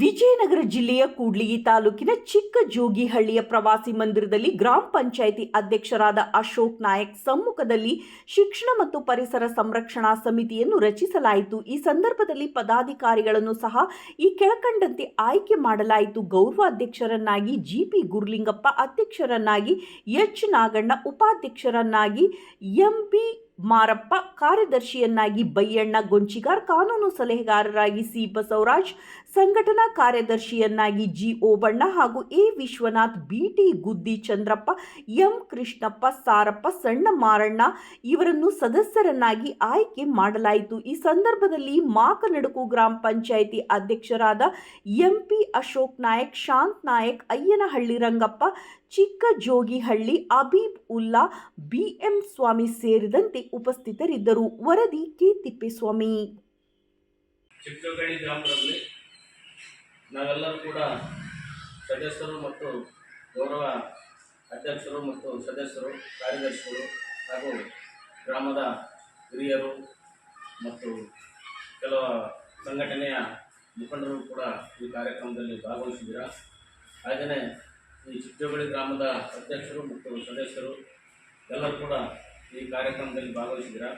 ವಿಜಯನಗರ ಜಿಲ್ಲೆಯ ಕೂಡ್ಲಿಗಿ ತಾಲೂಕಿನ ಚಿಕ್ಕ ಜೋಗಿಹಳ್ಳಿಯ ಪ್ರವಾಸಿ ಮಂದಿರದಲ್ಲಿ ಗ್ರಾಮ ಪಂಚಾಯಿತಿ ಅಧ್ಯಕ್ಷರಾದ ಅಶೋಕ್ ನಾಯಕ್ ಸಮ್ಮುಖದಲ್ಲಿ ಶಿಕ್ಷಣ ಮತ್ತು ಪರಿಸರ ಸಂರಕ್ಷಣಾ ಸಮಿತಿಯನ್ನು ರಚಿಸಲಾಯಿತು. ಈ ಸಂದರ್ಭದಲ್ಲಿ ಪದಾಧಿಕಾರಿಗಳನ್ನು ಸಹ ಈ ಕೆಳಕಂಡಂತೆ ಆಯ್ಕೆ ಮಾಡಲಾಯಿತು. ಗೌರವಾಧ್ಯಕ್ಷರನ್ನಾಗಿ ಜಿಪಿ ಗುರ್ಲಿಂಗಪ್ಪ, ಅಧ್ಯಕ್ಷರನ್ನಾಗಿ ಎಚ್. ನಾಗಣ್ಣ, ಉಪಾಧ್ಯಕ್ಷರನ್ನಾಗಿ ಎಂಬಿ ಮಾರಪ್ಪ ಕಾರ್ಯದರ್ಶಿಯನ್ನಾಗಿ ಬೈಯಣ್ಣ ಗೊಂಚಿಗಾರ್ ಕಾನೂನು ಸಲಹೆಗಾರರಾಗಿ ಸಿ ಬಸವರಾಜ್, ಸಂಘಟನಾ ಕಾರ್ಯದರ್ಶಿಯನ್ನಾಗಿ ಜಿ ಓಬಣ್ಣ ಹಾಗೂ ಎ ವಿಶ್ವನಾಥ್ ಬಿಟಿ ಗುದ್ದಿ ಚಂದ್ರಪ್ಪ, ಎಂ ಕೃಷ್ಣಪ್ಪ, ಸಾರಪ್ಪ, ಸಣ್ಣ ಮಾರಣ್ಣ ಇವರನ್ನು ಸದಸ್ಯರನ್ನಾಗಿ ಆಯ್ಕೆ ಮಾಡಲಾಯಿತು. ಈ ಸಂದರ್ಭದಲ್ಲಿ ಮಾಕನಡುಕು ಗ್ರಾಮ ಪಂಚಾಯಿತಿ ಅಧ್ಯಕ್ಷರಾದ ಎಂಪಿ ಅಶೋಕ್ ನಾಯಕ್, ಶಾಂತ್ ನಾಯಕ್, ಅಯ್ಯನಹಳ್ಳಿ ರಂಗಪ್ಪ ಚಿಕ್ಕ ಜೋಗಿಹಳ್ಳಿ ಅಬೀಬ್ ಉಲ್ಲಾ ಬಿಎಂ ಸ್ವಾಮಿ ಸೇರಿದಂತೆ ಉಪಸ್ಥಿತರಿದ್ದರು. ವರದಿ ಕೆ ತಿಪ್ಪೇಸ್ವಾಮಿ. ಚಿಕ್ಕಗಳಿ ಗ್ರಾಮದಲ್ಲಿ ನಾವೆಲ್ಲರೂ ಕೂಡ ಸದಸ್ಯರು ಮತ್ತು ಗೌರವ ಅಧ್ಯಕ್ಷರು ಮತ್ತು ಸದಸ್ಯರು, ಕಾರ್ಯದರ್ಶಿಗಳು ಹಾಗೂ ಗ್ರಾಮದ ಹಿರಿಯರು ಮತ್ತು ಕೆಲವು ಸಂಘಟನೆಯ ಮುಖಂಡರು ಕೂಡ ಈ ಕಾರ್ಯಕ್ರಮದಲ್ಲಿ ಭಾಗವಹಿಸಿದ್ದೀರಾ? ಹಾಗೆಯೇ ಈ ಚಿಕ್ಕಜೋಗಳಿ ಗ್ರಾಮದ ಅಧ್ಯಕ್ಷರು ಮತ್ತು ಸದಸ್ಯರು ಎಲ್ಲರೂ ಕೂಡ ಈ ಕಾರ್ಯಕ್ರಮದಲ್ಲಿ ಭಾಗವಹಿಸಿದ್ದೀರಾ?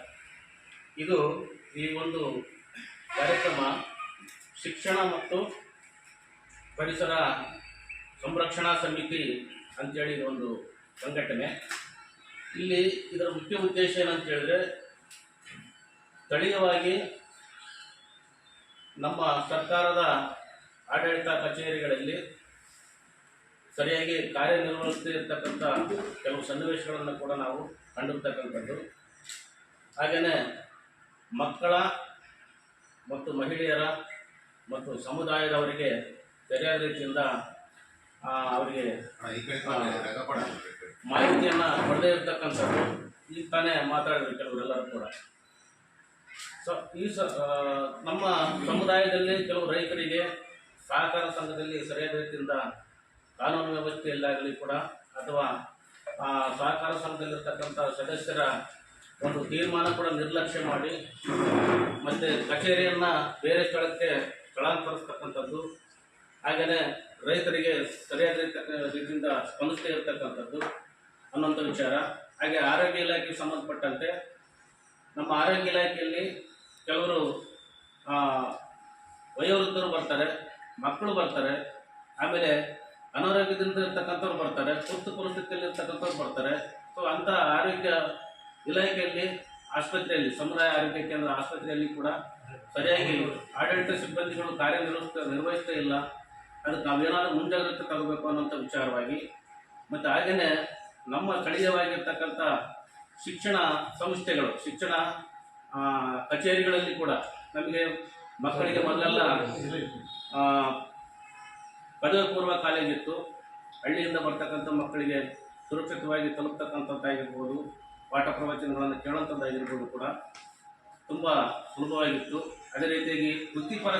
ಇದು ಈ ಒಂದು ಕಾರ್ಯಕ್ರಮ ಶಿಕ್ಷಣ ಮತ್ತು ಪರಿಸರ ಸಂರಕ್ಷಣಾ ಸಮಿತಿ ಅಂತೇಳಿ ಒಂದು ಸಂಘಟನೆ. ಇಲ್ಲಿ ಇದರ ಮುಖ್ಯ ಉದ್ದೇಶ ಏನಂತ ಹೇಳಿದ್ರೆ ಸ್ಥಳೀಯವಾಗಿ ನಮ್ಮ ಸರ್ಕಾರದ ಆಡಳಿತ ಕಚೇರಿಗಳಲ್ಲಿ ಸರಿಯಾಗಿ ಕಾರ್ಯನಿರ್ವಹಿಸದೇ ಇರತಕ್ಕಂಥ ಕೆಲವು ಸನ್ನಿವೇಶಗಳನ್ನು ಕೂಡ ನಾವು ಕಂಡಿರ್ತಕ್ಕಂಥದ್ದು ಹಾಗೆಯೇ ಮಕ್ಕಳ ಮತ್ತು ಮಹಿಳೆಯರ ಮತ್ತು ಸಮುದಾಯದವರಿಗೆ ಸರಿಯಾದ ರೀತಿಯಿಂದ ಅವರಿಗೆ ಮಾಹಿತಿಯನ್ನು ಪಡೆದೇ ಇರತಕ್ಕಂಥದ್ದು ಈಗ ತಾನೇ ಮಾತಾಡಿದ್ರು ಕೆಲವರೆಲ್ಲರೂ ಕೂಡ. ಸೊ ಈ ಸ ನಮ್ಮ ಸಮುದಾಯದಲ್ಲಿ ಕೆಲವು ರೈತರಿಗೆ ಸಹಕಾರ ಸಂಘದಲ್ಲಿ ಸರಿಯಾದ ರೀತಿಯಿಂದ ಕಾನೂನು ವ್ಯವಸ್ಥೆಯಲ್ಲಾಗಲಿ ಕೂಡ ಅಥವಾ ಆ, ಸಹಕಾರ ಸಂಘದಲ್ಲಿರ್ತಕ್ಕಂಥ ಸದಸ್ಯರ ಒಂದು ತೀರ್ಮಾನ ಕೂಡ ನಿರ್ಲಕ್ಷ್ಯ ಮಾಡಿ ಮತ್ತು ಕಚೇರಿಯನ್ನು ಬೇರೆ ಸ್ಥಳಕ್ಕೆ ಸ್ಥಳಾಂತರಿಸ್ತಕ್ಕಂಥದ್ದು ಹಾಗೆಯೇ ರೈತರಿಗೆ ಸರಿಯಾದ ರೀತಿ ರೀತಿಯಿಂದ ಸ್ಪಂದಿಸದೇ ಇರತಕ್ಕಂಥದ್ದು ಅನ್ನೋಂಥ ವಿಚಾರ. ಹಾಗೆ ಆರೋಗ್ಯ ಇಲಾಖೆಗೆ ಸಂಬಂಧಪಟ್ಟಂತೆ ನಮ್ಮ ಆರೋಗ್ಯ ಇಲಾಖೆಯಲ್ಲಿ ಕೆಲವರು ವಯೋವೃದ್ಧರು ಬರ್ತಾರೆ ಮಕ್ಕಳು ಬರ್ತಾರೆ. ಆಮೇಲೆ ಅನಾರೋಗ್ಯದಿಂದ ಇರ್ತಕ್ಕಂಥವ್ರು ಬರ್ತಾರೆ, ತುರ್ತು ಪರಿಸ್ಥಿತಿಯಲ್ಲಿ ಇರ್ತಕ್ಕಂಥವ್ರು ಬರ್ತಾರೆ. ಸೊ ಅಂಥ ಆರೋಗ್ಯ ಇಲಾಖೆಯಲ್ಲಿ, ಆಸ್ಪತ್ರೆಯಲ್ಲಿ, ಸಮುದಾಯ ಆರೋಗ್ಯ ಕೇಂದ್ರ ಆಸ್ಪತ್ರೆಯಲ್ಲಿ ಕೂಡ ಸರಿಯಾಗಿ ಆಡಳಿತ ಸಿಬ್ಬಂದಿಗಳು ಕಾರ್ಯನಿರ್ವಹಿಸ್ತಾ, ನಿರ್ವಹಿಸ್ತಾ ಇಲ್ಲ. ಅದಕ್ಕೆ ನಾವೇನಾದರೂ ಮುಂಜಾಗ್ರತೆ ತಗೋಬೇಕು ಅನ್ನೋಂಥ ವಿಚಾರವಾಗಿ, ಮತ್ತು ಹಾಗೆಯೇ ನಮ್ಮ ಸ್ಥಳೀಯವಾಗಿರ್ತಕ್ಕಂಥ ಶಿಕ್ಷಣ ಸಂಸ್ಥೆಗಳು, ಶಿಕ್ಷಣ ಕಚೇರಿಗಳಲ್ಲಿ ಕೂಡ ನಮಗೆ ಮಕ್ಕಳಿಗೆ ಮೊದಲೆಲ್ಲ ಪದವಿ ಪೂರ್ವ ಕಾಲೇಜ್ ಇತ್ತು ಹಳ್ಳಿಯಿಂದ ಬರ್ತಕ್ಕಂಥ ಮಕ್ಕಳಿಗೆ ಸುರಕ್ಷಿತವಾಗಿ ತಲುಪ್ತಕ್ಕಂಥದ್ದಾಗಿರ್ಬೋದು ಪಾಠ ಪ್ರವಚನಗಳನ್ನು ಕೇಳುವಂಥದ್ದಾಗಿರ್ಬೋದು ಕೂಡ ತುಂಬ ಸುಲಭವಾಗಿತ್ತು. ಅದೇ ರೀತಿಯಾಗಿ ವೃತ್ತಿಪರ